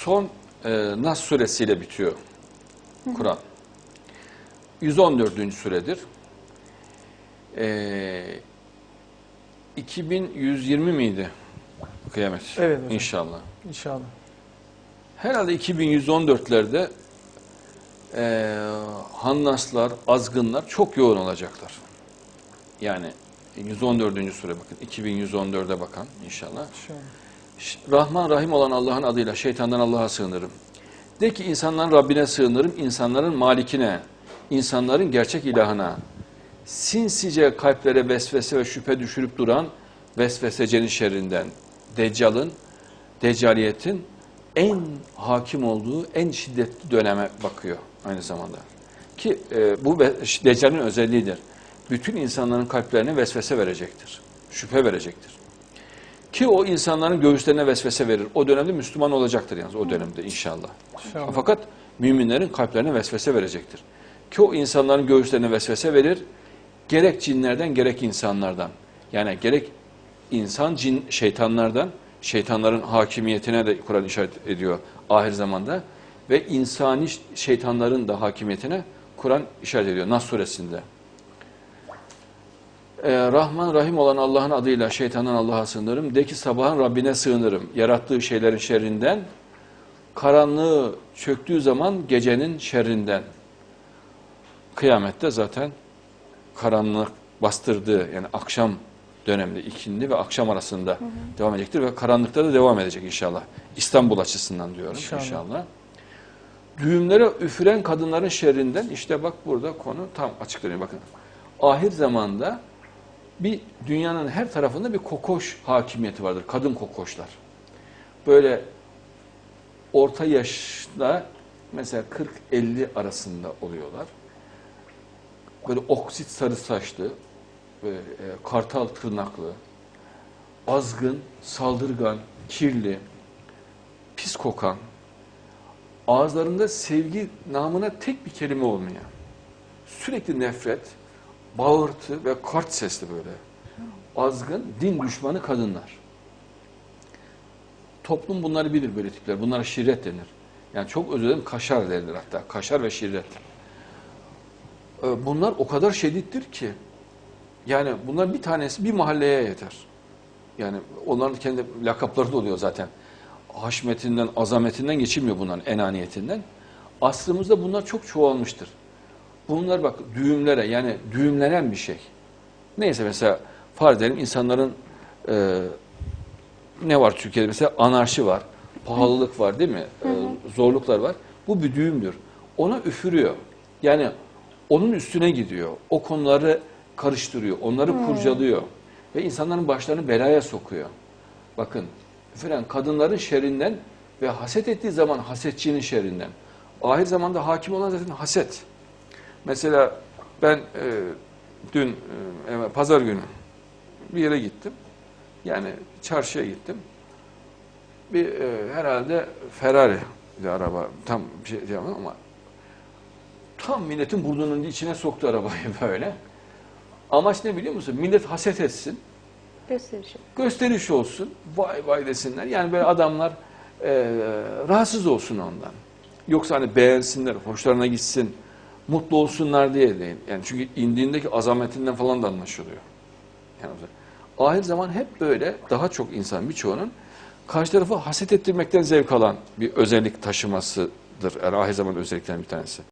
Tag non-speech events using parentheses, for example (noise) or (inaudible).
son e, Nas suresiyle bitiyor Kur'an. 114. suredir. E, 2120 miydi kıyamet? Evet hocam. İnşallah. İnşallah. Herhalde 2114'lerde e, Hannaslar, azgınlar çok yoğun olacaklar. Yani 114. sure bakın. 2114'e bakan inşallah. İnşallah. Rahman Rahim olan Allah'ın adıyla şeytandan Allah'a sığınırım. De ki insanların Rabbine sığınırım, insanların malikine, insanların gerçek ilahına. Sinsice kalplere vesvese ve şüphe düşürüp duran vesvesecenin şerrinden. Deccal'ın, deccaliyetin en hakim olduğu en şiddetli döneme bakıyor aynı zamanda. Ki e, bu Deccal'in özelliğidir. Bütün insanların kalplerine vesvese verecektir. Şüphe verecektir. Ki o insanların göğüslerine vesvese verir. O dönemde Müslüman olacaktır yalnız o dönemde inşallah. İnşallah. Fakat müminlerin kalplerine vesvese verecektir. Ki o insanların göğüslerine vesvese verir. Gerek cinlerden gerek insanlardan. Yani gerek insan cin şeytanlardan, şeytanların hakimiyetine de Kur'an işaret ediyor ahir zamanda. Ve insani şeytanların da hakimiyetine Kur'an işaret ediyor Nas suresinde. Ee, Rahman Rahim olan Allah'ın adıyla şeytandan Allah'a sığınırım. De ki sabahın Rabbine sığınırım. Yarattığı şeylerin şerrinden, karanlığı çöktüğü zaman gecenin şerrinden. Kıyamette zaten karanlık bastırdığı yani akşam döneminde ikindi ve akşam arasında devam edecektir ve karanlıkta da devam edecek inşallah. İstanbul açısından diyorum İnşallah. inşallah. Düğümlere üfüren kadınların şerrinden işte bak burada konu tam açıklanıyor bakın. Ahir zamanda bir dünyanın her tarafında bir kokoş hakimiyeti vardır. Kadın kokoşlar. Böyle orta yaşta mesela 40-50 arasında oluyorlar. Böyle oksit sarı saçlı, böyle, e, kartal tırnaklı, azgın, saldırgan, kirli, pis kokan, ağızlarında sevgi namına tek bir kelime olmayan, sürekli nefret, bağırtı ve kart sesli böyle, azgın, din düşmanı kadınlar. Toplum bunları bilir böyle tipler. Bunlara şirret denir. Yani çok özür dilerim kaşar denilir hatta. Kaşar ve şirret. Ee, Bunlar o kadar şiddettir ki yani bunlar bir tanesi bir mahalleye yeter. Yani onların kendi lakapları da oluyor zaten. Haşmetinden, azametinden geçilmiyor bunların enaniyetinden. Aslımızda bunlar çok çoğalmıştır. Bunlar bak düğümlere yani düğümlenen bir şey. Neyse mesela farz edelim insanların e, ne var Türkiye'de mesela anarşi var, pahalılık var değil mi? E, zorluklar var. Bu bir düğümdür. Ona üfürüyor. Yani onun üstüne gidiyor. O konuları karıştırıyor, onları kurcalıyor ve insanların başlarını belaya sokuyor. Bakın, üfüren kadınların şerrinden ve haset ettiği zaman hasetçinin şerrinden. Ahir zamanda hakim olan zaten haset. Mesela ben e, dün e, pazar günü bir yere gittim. Yani çarşıya gittim. Bir e, herhalde Ferrari bir araba tam bir şey diyemem ama tam milletin burnunun içine soktu arabayı (laughs) böyle. Amaç ne biliyor musun? Millet haset etsin, Gösteriş. gösteriş olsun, vay vay desinler. Yani böyle adamlar e, rahatsız olsun ondan. Yoksa hani beğensinler, hoşlarına gitsin, mutlu olsunlar diye değil. Yani çünkü indiğindeki azametinden falan da anlaşılıyor. Yani ahir zaman hep böyle daha çok insan birçoğunun karşı tarafı haset ettirmekten zevk alan bir özellik taşımasıdır. Yani ahir zaman özelliklerinden bir tanesi.